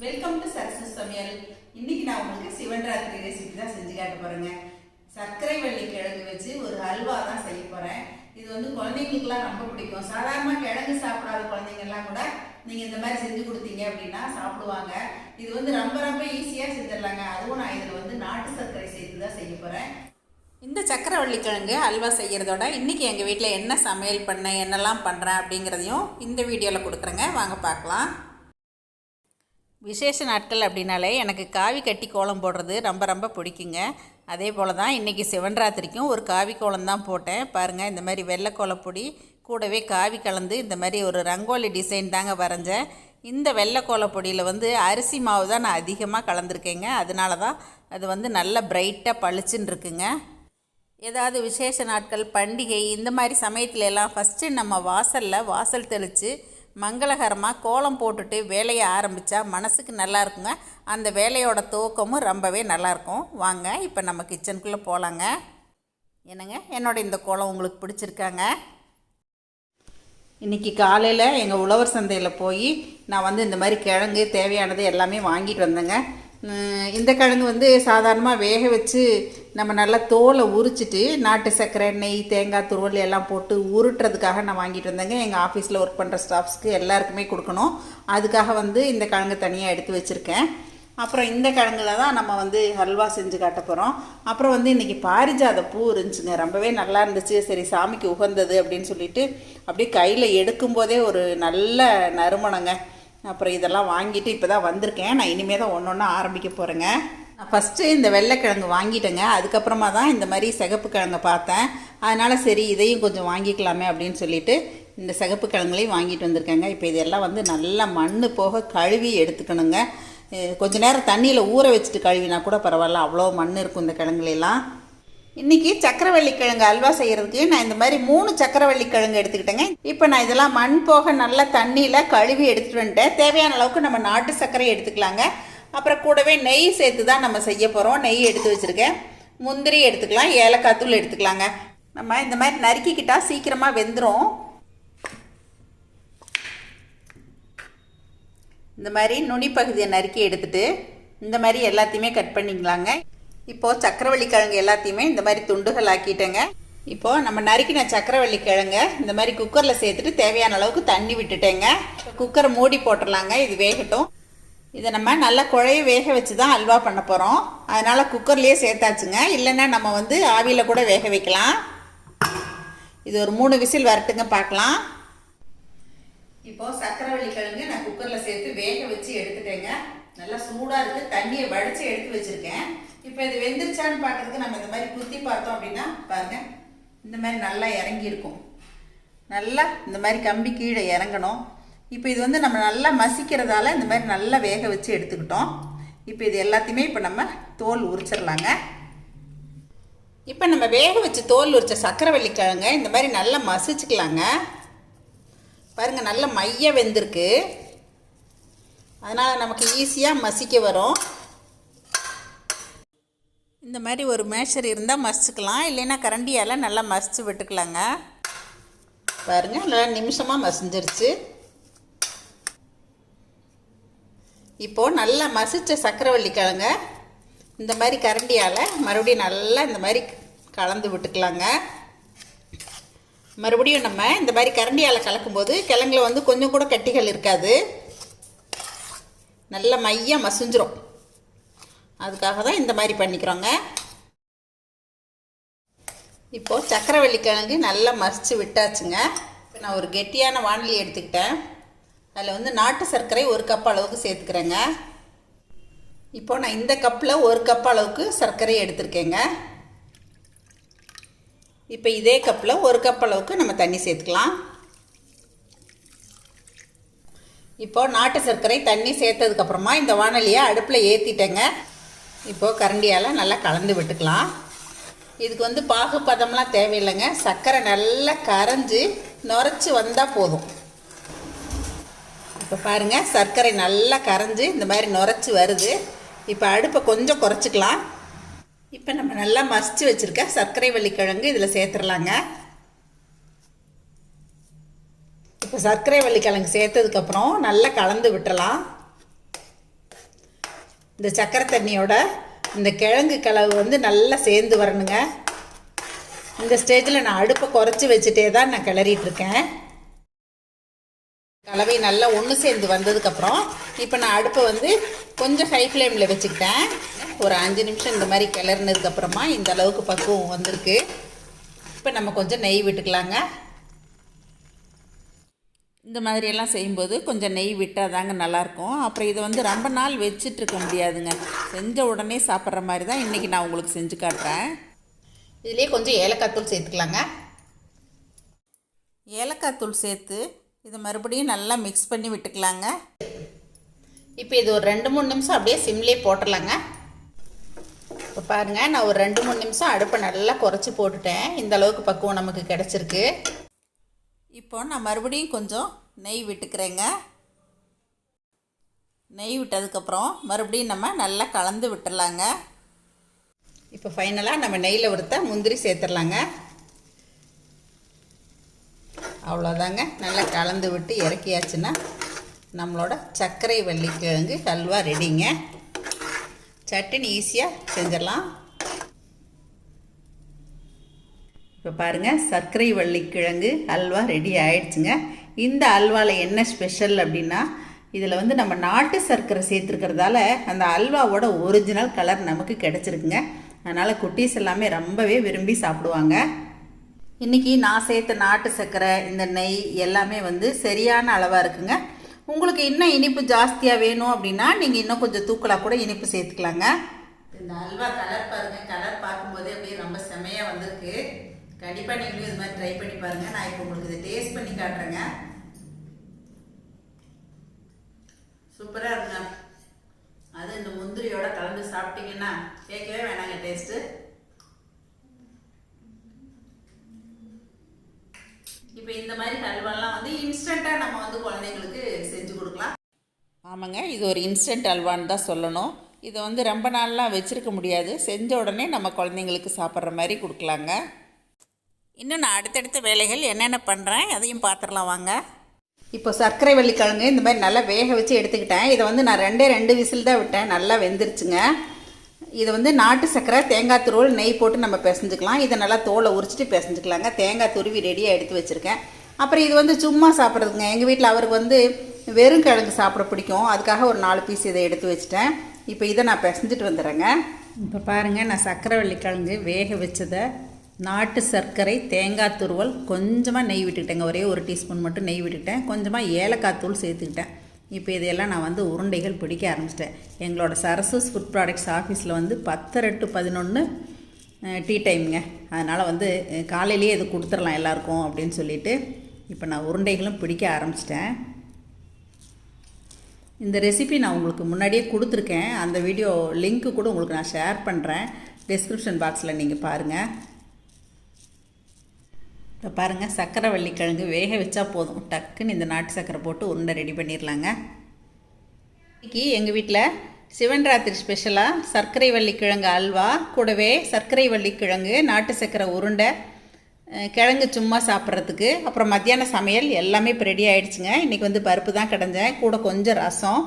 Welcome to success சமையல். இன்னைக்கு நான் உங்களுக்கு சிவன் ராத்திரி ரெசிபி தான் செஞ்சு காட்ட போறேங்க. சர்க்கரை வள்ளி கிழங்கு வச்சு ஒரு ஹல்வா தான் செய்ய போறேன். இது வந்து குழந்தைங்களுக்குலாம் ரொம்ப பிடிக்கும். சாதாரணமாக கிழங்கு சாப்பிடாத குழந்தைங்கலாம் கூட நீங்க இந்த மாதிரி செஞ்சு கொடுத்தீங்க அப்படின்னா சாப்பிடுவாங்க. இது வந்து ரொம்ப ரொம்ப ஈஸியாக செஞ்சிடலாங்க. அதுவும் நான் இதில் வந்து நாட்டு சர்க்கரை சேர்த்து தான் செய்ய போறேன். இந்த சக்கரவள்ளி கிழங்கு அல்வா செய்கிறதோட இன்றைக்கி எங்கள் வீட்டில் என்ன சமையல் பண்ணேன் என்னெல்லாம் பண்ணுறேன் அப்படிங்கிறதையும் இந்த வீடியோவில் கொடுக்குறேங்க. வாங்க பார்க்கலாம். விசேஷ நாட்கள் அப்படின்னாலே எனக்கு காவி கட்டி கோலம் போடுறது ரொம்ப ரொம்ப பிடிக்குங்க. அதே போல் தான் இன்றைக்கி சிவன்ராத்திரிக்கும் ஒரு காவி கோலம் தான் போட்டேன். பாருங்கள் இந்த மாதிரி வெள்ளை கோலப்பொடி கூடவே காவி கலந்து இந்த மாதிரி ஒரு ரங்கோலி டிசைன் தாங்க வரைஞ்சேன். இந்த வெள்ளை கோலப்பொடியில் வந்து அரிசி மாவு தான் நான் அதிகமாக கலந்துருக்கேங்க. அதனால தான் அது வந்து நல்ல பிரைட்டாக பளிச்சுன்னு இருக்குங்க ஏதாவது விசேஷ நாட்கள் பண்டிகை இந்த மாதிரி சமயத்துல எல்லாம் ஃபஸ்ட்டு நம்ம வாசலில் வாசல் தெளித்து மங்களகரமாக கோலம் போட்டுட்டு வேலையை ஆரம்பித்தா மனசுக்கு நல்லா இருக்குங்க. அந்த வேலையோட துவக்கமும் ரொம்பவே நல்லாயிருக்கும் வாங்க இப்போ நம்ம கிச்சனுக்குள்ளே போகலாங்க என்னங்க என்னோட இந்த கோலம் உங்களுக்கு பிடிச்சிருக்காங்க? இன்றைக்கி காலையில் எங்கள் உழவர் சந்தையில் போய் நான் வந்து இந்த மாதிரி கிழங்கு தேவையானது எல்லாமே வாங்கிட்டு வந்தேங்க. இந்த கிழங்கு வந்து சாதாரணமாக வேக வச்சு நம்ம நல்லா தோலை உரிச்சிட்டு நாட்டு சர்க்கரை நெய் தேங்காய் துருவல் எல்லாம் போட்டு உருட்டுறதுக்காக நான் வாங்கிட்டு வந்தேங்க. எங்கள் ஆஃபீஸில் ஒர்க் பண்ணுற ஸ்டாஃப்ஸ்க்கு எல்லாருக்குமே கொடுக்கணும். அதுக்காக வந்து இந்த கிழங்கு தனியாக எடுத்து வச்சுருக்கேன். அப்புறம் இந்த கிழங்குல தான் நம்ம வந்து ஹல்வா செஞ்சு காட்ட போகிறோம் அப்புறம் வந்து இன்றைக்கி பாரிஜாத பூ இருந்துச்சுங்க. ரொம்பவே நல்லா இருந்துச்சு. சரி சாமிக்கு உகந்தது அப்படின்னு சொல்லிட்டு அப்படியே கையில் எடுக்கும்போதே ஒரு நல்ல நறுமணங்க. அப்புறம் இதெல்லாம் வாங்கிட்டு இப்போ தான் வந்திருக்கேன். நான் இனிமேல் தான் ஒன்று ஒன்று ஆரம்பிக்க போகிறேங்க நான் ஃபஸ்ட்டு இந்த வெள்ளைக்கிழங்கு வாங்கிட்டேங்க. அதுக்கப்புறமா தான் இந்த மாதிரி சிகப்பு கிழங்கை பார்த்தேன். அதனால் சரி இதையும் கொஞ்சம் வாங்கிக்கலாமே அப்படின்னு சொல்லிட்டு இந்த சிகப்பு கிழங்குலையும் வாங்கிட்டு வந்திருக்கேங்க. இப்போ இதெல்லாம் வந்து நல்லா மண் போக கழுவி எடுத்துக்கணுங்க. கொஞ்சம் கொஞ்ச நேரம் தண்ணியில் ஊற வச்சுட்டு கழுவினா கூட பரவாயில்ல. அவ்வளோ மண் இருக்கும் இந்த கிழங்குலாம் இன்றைக்கி சக்கரவள்ளி கிழங்கு அல்வா செய்கிறதுக்கு நான் இந்த மாதிரி மூணு சக்கரவள்ளி கிழங்கு எடுத்துக்கிட்டேங்க. இப்போ நான் இதெல்லாம் மண் போக நல்லா தண்ணியில் கழுவி எடுத்துகிட்டு வந்துட்டேன். தேவையான அளவுக்கு நம்ம நாட்டு சர்க்கரை எடுத்துக்கலாங்க. அப்புறம் கூடவே நெய் சேர்த்து தான் நம்ம செய்ய போகிறோம் நெய் எடுத்து வச்சுருக்கேன். முந்திரி எடுத்துக்கலாம். ஏலக்காய் தூள் எடுத்துக்கலாங்க. நம்ம இந்த மாதிரி நறுக்கிக்கிட்டால் சீக்கிரமாக வெந்துடும் இந்த மாதிரி நுனி பகுதியை நறுக்கி எடுத்துகிட்டு இந்த மாதிரி எல்லாத்தையுமே கட் பண்ணிக்கலாங்க. இப்போது சக்கரவள்ளி கிழங்கு எல்லாத்தையுமே இந்த மாதிரி துண்டுகள் ஆக்கிட்டேங்க. இப்போது நம்ம நறுக்கின சக்கரவள்ளி கிழங்க இந்த மாதிரி குக்கரில் சேர்த்துட்டு தேவையான அளவுக்கு தண்ணி விட்டுட்டேங்க. குக்கரை மூடி போட்டுடலாங்க. இது வேகட்டும். இதை நம்ம நல்லா குழைய வேக வச்சு தான் அல்வா பண்ண போகிறோம் அதனால் குக்கர்லேயே சேர்த்தாச்சுங்க. இல்லைன்னா நம்ம வந்து ஆவியில் கூட வேக வைக்கலாம். இது ஒரு மூணு விசில் வரட்டுங்க பார்க்கலாம். இப்போ சக்கரவள்ளி கிழங்கு நான் குக்கரில் சேர்த்து வேக வச்சு எடுத்துட்டேங்க. நல்லா சூடாக இருக்குது தண்ணியை வடித்து எடுத்து வச்சுருக்கேன். இப்போ இது வெந்துருச்சான்னு பார்க்குறதுக்கு நம்ம இந்த மாதிரி குத்தி பார்த்தோம் அப்படின்னா பாருங்கள் இந்த மாதிரி நல்லா இறங்கியிருக்கும். நல்லா இந்த மாதிரி கம்பி கீழே இறங்கணும். இப்போ இது வந்து நம்ம நல்லா மசிக்கிறதால இந்த மாதிரி நல்லா வேக வச்சு எடுத்துக்கிட்டோம். இப்போ இது எல்லாத்தையுமே இப்போ நம்ம தோல் உரிச்சிடலாங்க. இப்போ நம்ம வேக வச்சு தோல் உரித்த சக்கரவள்ளி கிழங்க இந்த மாதிரி நல்லா மசிச்சுக்கலாங்க. பாருங்கள் நல்ல மைய வெந்திருக்கு. அதனால் நமக்கு ஈஸியாக மசிக்க வரும். இந்த மாதிரி ஒரு மேஷர் இருந்தால் மசிச்சுக்கலாம். இல்லைன்னா கரண்டியால் நல்லா மசிச்சு விட்டுக்கலாங்க. பாருங்கள் நல்லா நிமிஷமாக மசிஞ்சிருச்சு. இப்போது நல்லா மசிச்ச சக்கரவள்ளி கிழங்க இந்த மாதிரி கரண்டியால் மறுபடியும் நல்லா இந்த மாதிரி கலந்து விட்டுக்கலாங்க. மறுபடியும் நம்ம இந்த மாதிரி கரண்டியால் கலக்கும்போது கிழங்குல வந்து கொஞ்சம் கூட கட்டிகள் இருக்காது. நல்ல மையாக மசிஞ்சிரும். அதுக்காக தான் இந்த மாதிரி பண்ணிக்கிறோங்க. இப்போது சக்கரவள்ளி கிழங்கு நல்லா மசிச்சு விட்டாச்சுங்க. இப்போ நான் ஒரு கெட்டியான வானொலி எடுத்துக்கிட்டேன். அதில் வந்து நாட்டு சர்க்கரை ஒரு கப் அளவுக்கு சேர்த்துக்கிறேங்க. இப்போ நான் இந்த கப்பில் ஒரு கப் அளவுக்கு சர்க்கரை எடுத்திருக்கேங்க. இப்போ இதே கப்பில் ஒரு கப் அளவுக்கு நம்ம தண்ணி சேர்த்துக்கலாம். இப்போ நாட்டு சர்க்கரை தண்ணி சேர்த்ததுக்கப்புறமா இந்த வானொலியை அடுப்பில் ஏற்றிட்டேங்க இப்போது கரண்டியால் நல்லா கலந்து விட்டுக்கலாம். இதுக்கு வந்து பாகுப்பதம்லாம் தேவையில்லைங்க. சர்க்கரை நல்லா கரைஞ்சி நுரைச்சி வந்தால் போதும். இப்போ பாருங்கள் சர்க்கரை நல்லா கரைஞ்சி இந்த மாதிரி நுரைச்சி வருது. இப்போ அடுப்பை கொஞ்சம் குறைச்சிக்கலாம். இப்போ நம்ம நல்லா மசிச்சு வச்சுருக்க சர்க்கரை வள்ளிக்கிழங்கு இதில் சேர்த்துடலாங்க. இப்போ சர்க்கரை வள்ளிக்கிழங்கு சேர்த்ததுக்கப்புறம் நல்லா கலந்து விட்டுறலாம் இந்த சக்கரை தண்ணியோட இந்த கிழங்கு கலவு வந்து நல்லா சேர்ந்து வரணுங்க. இந்த ஸ்டேஜில் நான் அடுப்பை குறைச்சி வச்சுட்டே தான் நான் கிளறிட்டு இருக்கேன். கலவை நல்லா ஒன்று சேர்ந்து வந்ததுக்கப்புறம் இப்போ நான் அடுப்பை வந்து கொஞ்சம் ஹை ஃப்ளேமில் வச்சுக்கிட்டேன். ஒரு அஞ்சு நிமிஷம் இந்த மாதிரி கிளறினதுக்கப்புறமா இந்த அளவுக்கு பக்குவம் வந்திருக்கு. இப்போ நம்ம கொஞ்சம் நெய் விட்டுக்கலாங்க. இந்த மாதிரியெல்லாம் செய்யும்போது கொஞ்சம் நெய் விட்டால் தாங்க நல்லாயிருக்கும் அப்புறம் இதை வந்து ரொம்ப நாள் வச்சிட்ருக்க முடியாதுங்க. செஞ்ச உடனே சாப்பிட்ற மாதிரி தான் இன்றைக்கி நான் உங்களுக்கு செஞ்சு காட்டுறேன். இதுலேயே கொஞ்சம் ஏலக்காய் தூள் சேர்த்துக்கலாங்க. ஏலக்காய் தூள் சேர்த்து இதை மறுபடியும் நல்லா மிக்ஸ் பண்ணி விட்டுக்கலாங்க. இப்போ இது ஒரு ரெண்டு மூணு நிமிஷம் அப்படியே சிம்லேயே போட்டுடலாங்க. இப்போ பாருங்கள் நான் ஒரு ரெண்டு மூணு நிமிஷம் அடுப்பை நல்லா குறைச்சி போட்டுட்டேன். இந்த அளவுக்கு பக்குவம் நமக்கு கிடச்சிருக்கு. இப்போ நான் மறுபடியும் கொஞ்சம் நெய் விட்டுக்கிறேங்க. நெய் விட்டதுக்கப்புறம் மறுபடியும் நம்ம நல்லா கலந்து விட்டுடலாங்க. இப்போ ஃபைனலாக நம்ம நெய்யில் வறுத்த முந்திரி சேர்த்துடலாங்க. அவ்வளோதாங்க நல்லா கலந்து விட்டு இறக்கியாச்சுன்னா நம்மளோட சர்க்கரை வள்ளிக்கிழங்கு ஹல்வா ரெடிங்க. சட்னி ஈஸியாக செஞ்சிடலாம். இப்போ பாருங்கள் சர்க்கரை வள்ளிக்கிழங்கு அல்வா ரெடி ஆயிடுச்சுங்க. இந்த அல்வாவில் என்ன ஸ்பெஷல் அப்படின்னா இதில் வந்து நம்ம நாட்டு சர்க்கரை சேர்த்துருக்கிறதால அந்த அல்வாவோட ஒரிஜினல் கலர் நமக்கு கிடச்சிருக்குங்க. அதனால் குட்டீஸ் எல்லாமே ரொம்பவே விரும்பி சாப்பிடுவாங்க. இன்றைக்கி நான் சேர்த்த நாட்டு சர்க்கரை இந்த நெய் எல்லாமே வந்து சரியான அளவாக இருக்குங்க. உங்களுக்கு இன்னும் இனிப்பு ஜாஸ்தியாக வேணும் அப்படின்னா நீங்கள் இன்னும் கொஞ்சம் தூக்கலாக கூட இனிப்பு சேர்த்துக்கலாங்க. இந்த அல்வா கலர் பாருங்கள் கலர் பார்க்கும்போதே அப்படியே ரொம்ப செமையாக வந்திருக்கு. கண்டிப்பாக நீங்களும் இது மாதிரி ட்ரை பண்ணி பாருங்கள் நான் இப்போ உங்களுக்கு இதை டேஸ்ட் பண்ணி காட்டுறேங்க. சூப்பராக இருக்குங்க. அது இந்த முந்திரியோட கலந்து சாப்பிட்டீங்கன்னா கேட்கவே வேணாங்க டேஸ்ட்டு இப்போ இந்த மாதிரி ஹல்வாலாம் வந்து இன்ஸ்டண்ட்டாக நம்ம வந்து குழந்தைங்களுக்கு செஞ்சு கொடுக்கலாம். ஆமாங்க இது ஒரு இன்ஸ்டன்ட் அல்வான்னு தான் சொல்லணும். இதை வந்து ரொம்ப நாள்லாம் வச்சுருக்க முடியாது. செஞ்ச உடனே நம்ம குழந்தைங்களுக்கு சாப்பிட்ற மாதிரி கொடுக்கலாங்க. இன்னும் நான் அடுத்தடுத்த வேலைகள் என்னென்ன பண்ணுறேன் அதையும் பார்த்துடலாம் வாங்க. இப்போ சர்க்கரை வள்ளிக்கிழங்கு இந்த மாதிரி நல்லா வேக வச்சு எடுத்துக்கிட்டேன். இதை வந்து நான் ரெண்டே ரெண்டு விசில் தான் விட்டேன். நல்லா வெந்துருச்சுங்க. இதை வந்து நாட்டு சர்க்கரை தேங்காய் துருவல் நெய் போட்டு நம்ம பிசைஞ்சுக்கலாம். இதை நல்லா தோலை உரிச்சிட்டு பிசைஞ்சுக்கலாங்க. தேங்காய் துருவி ரெடியாக எடுத்து வச்சுருக்கேன். அப்புறம் இது வந்து சும்மா சாப்பிட்றதுங்க. எங்கள் வீட்டில் அவருக்கு வந்து வெறும் கிழங்கு சாப்பிட பிடிக்கும். அதுக்காக ஒரு நாலு பீஸ் இதை எடுத்து வச்சுட்டேன். இப்போ இதை நான் பிசைஞ்சிட்டு வந்துடுறேங்க. இப்போ பாருங்கள் நான் சர்க்கரை வள்ளிக்கிழங்கு வேக வச்சதை நாட்டு சர்க்கரை தேங்காய் துருவல் கொஞ்சமாக நெய் விட்டுக்கிட்டேங்க. ஒரே ஒரு டீஸ்பூன் மட்டும் நெய் விட்டுக்கிட்டேன். கொஞ்சமாக ஏலக்காய் தூள் சேர்த்துக்கிட்டேன். இப்போ இதையெல்லாம் நான் வந்து உருண்டைகள் பிடிக்க ஆரம்பிச்சிட்டேன். எங்களோட சரசஸ் ஃபுட் ப்ராடக்ட்ஸ் ஆஃபீஸில் வந்து பத்தரை டு பதினொன்று டீ டைமுங்க அதனால் வந்து காலையிலேயே இது கொடுத்துடலாம் எல்லாருக்கும் அப்படின்னு சொல்லிட்டு இப்போ நான் உருண்டைகளும் பிடிக்க ஆரம்பிச்சிட்டேன். இந்த ரெசிபி நான் உங்களுக்கு முன்னாடியே கொடுத்துருக்கேன். அந்த வீடியோ லிங்க்கு கூட உங்களுக்கு நான் ஷேர் பண்ணுறேன் டிஸ்கிரிப்ஷன் பாக்ஸில் நீங்கள் பாருங்கள் இப்போ பாருங்கள் சர்க்கரை வள்ளிக்கிழங்கு வேக வச்சா போதும். டக்குன்னு இந்த நாட்டு சர்க்கரை போட்டு உருண்டை ரெடி பண்ணிடலாங்க இன்னைக்கு எங்கள் வீட்டில் சிவன் ராத்திரி ஸ்பெஷலாக சர்க்கரை வள்ளிக்கிழங்கு அல்வா கூடவே சர்க்கரை வள்ளிக்கிழங்கு நாட்டு சர்க்கரை உருண்டை கிழங்கு சும்மா சாப்பிட்றதுக்கு. அப்புறம் மத்தியான சமையல் எல்லாமே இப்போ ரெடி ஆகிடுச்சுங்க இன்றைக்கி வந்து பருப்பு தான் கிடஞ்சேன் கூட கொஞ்சம் ரசம்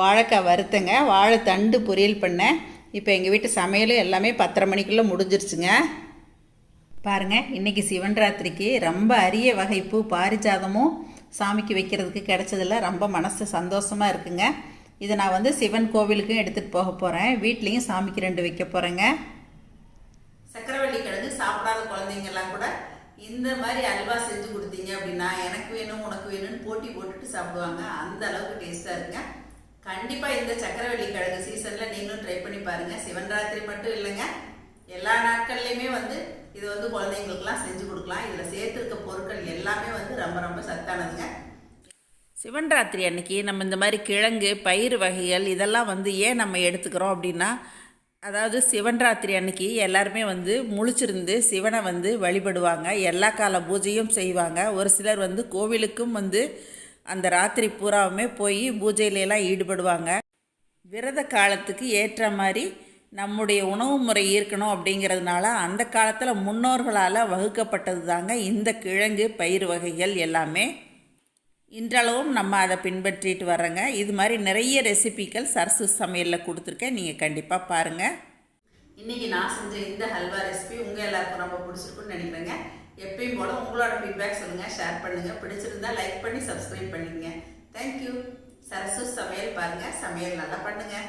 வாழைக்காய் வறுத்தங்க. வாழைத்தண்டு பொரியல் பண்ணேன். இப்போ எங்கள் வீட்டு சமையலும் எல்லாமே பத்தரை மணிக்குள்ளே முடிஞ்சிருச்சுங்க. பாருங்க இன்னைக்கு சிவன் ராத்திரிக்கு ரொம்ப அரிய வகை பூ பாரிஜாதமும் சாமிக்கு வைக்கிறதுக்கு கிடச்சதில்ல ரொம்ப மனசு சந்தோஷமாக இருக்குங்க. இதை நான் வந்து சிவன் கோவிலுக்கும் எடுத்துகிட்டு போக போகிறேன் வீட்லேயும் சாமிக்கு ரெண்டு வைக்க போகிறேங்க சக்கரவள்ளி கிழங்கு சாப்பிடாத குழந்தைங்கெல்லாம் கூட இந்த மாதிரி அல்வா செஞ்சு கொடுத்தீங்க அப்படின்னா எனக்கு வேணும் உனக்கு வேணும்னு போட்டி போட்டுட்டு சாப்பிடுவாங்க. அந்த அளவுக்கு டேஸ்ட்டாக இருக்குங்க. கண்டிப்பாக இந்த சக்கரவள்ளி கிழங்கு சீசனில் நீங்களும் ட்ரை பண்ணி பாருங்கள் சிவன் ராத்திரி மட்டும் இல்லைங்க. எல்லா நாட்கள்லையுமே வந்து இது வந்து குழந்தைங்களுக்குலாம் செஞ்சு கொடுக்கலாம். இதில் சேர்த்துருக்க பொருட்கள் எல்லாமே வந்து ரொம்ப ரொம்ப சத்தானதுங்க. சிவன் ராத்திரி அன்னைக்கு நம்ம இந்த மாதிரி கிழங்கு பயிர் வகைகள் இதெல்லாம் வந்து ஏன் நம்ம எடுத்துக்கிறோம் அப்படின்னா அதாவது சிவன் ராத்திரி அன்னைக்கு எல்லாருமே வந்து முழிச்சிருந்து சிவனை வந்து வழிபடுவாங்க. எல்லா கால பூஜையும் செய்வாங்க. ஒரு சிலர் வந்து கோவிலுக்கும் வந்து அந்த ராத்திரி பூராவுமே போய் பூஜையிலலாம் ஈடுபடுவாங்க. விரத காலத்துக்கு ஏற்ற மாதிரி நம்முடைய உணவு முறை ஈர்க்கணும் அப்படிங்கிறதுனால அந்த காலத்தில் முன்னோர்களால் வகுக்கப்பட்டது தாங்க இந்த கிழங்கு பயிர் வகைகள் எல்லாமே. இன்றளவும் நம்ம அதை பின்பற்றிட்டு வர்றோங்க. இது மாதிரி நிறைய ரெசிபிகள் சரசு சமையலில் கொடுத்துருக்கேன். நீங்கள் கண்டிப்பாக பாருங்கள் இன்றைக்கி நான் செஞ்ச இந்த ஹல்வா ரெசிபி உங்கள் எல்லாருக்கும் ரொம்ப பிடிச்சிருக்குன்னு நினைக்கிறேங்க. எப்பயும் போல் உங்களோட ஃபீட்பேக் சொல்லுங்கள் ஷேர் பண்ணுங்கள் பிடிச்சிருந்தா லைக் பண்ணி சப்ஸ்கிரைப் பண்ணிக்கங்க. தேங்க்யூ சரசு சமையல் பாருங்கள் சமையல் நல்லா பண்ணுங்கள்